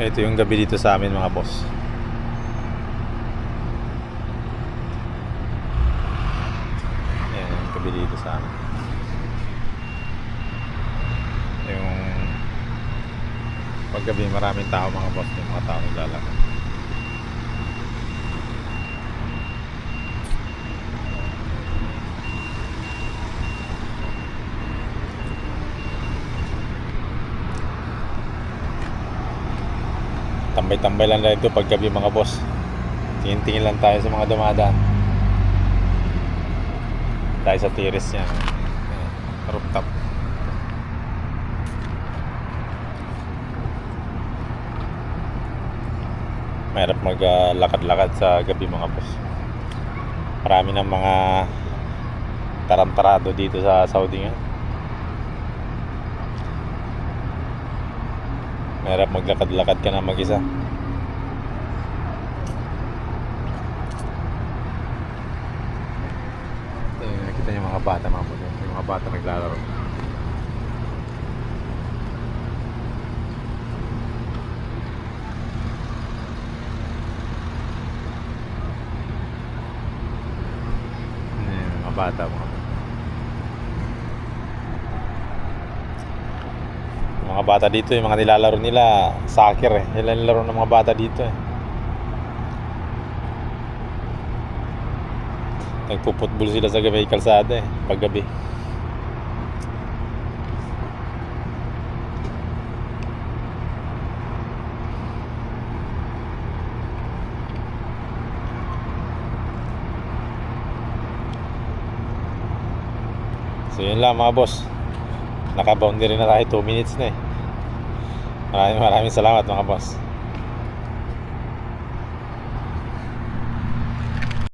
Ito yung gabi dito sa amin mga boss. Ayan gabi dito sa amin. Yung paggabi maraming tao mga boss. Yung mga tao naglalakad. Tambay-tambay lang dito paggabi mga boss. Tingin-tingin lang tayo sa mga dumadaan. Tayo sa terrace niya. Rooftop. Mahirap maglakad-lakad sa gabi mga boss. Marami ng mga tarantarado dito sa Saudi nga. Mahirap maglakad-lakad ka na mag-isa. Yung nakita niyo mga bata mga boss. Yung mga bata naglalaro. Ano yun, mga bata mga boss. Yung mga bata dito, yung mga nilalaro nila, soccer eh. Yan nilalaro ng mga bata dito eh. Nagpuputbol sila sa gabi kalsada eh, paggabi. So yun lang mga boss. Naka-boundary na tayo 2 minutes na eh. Maraming maraming salamat mga boss.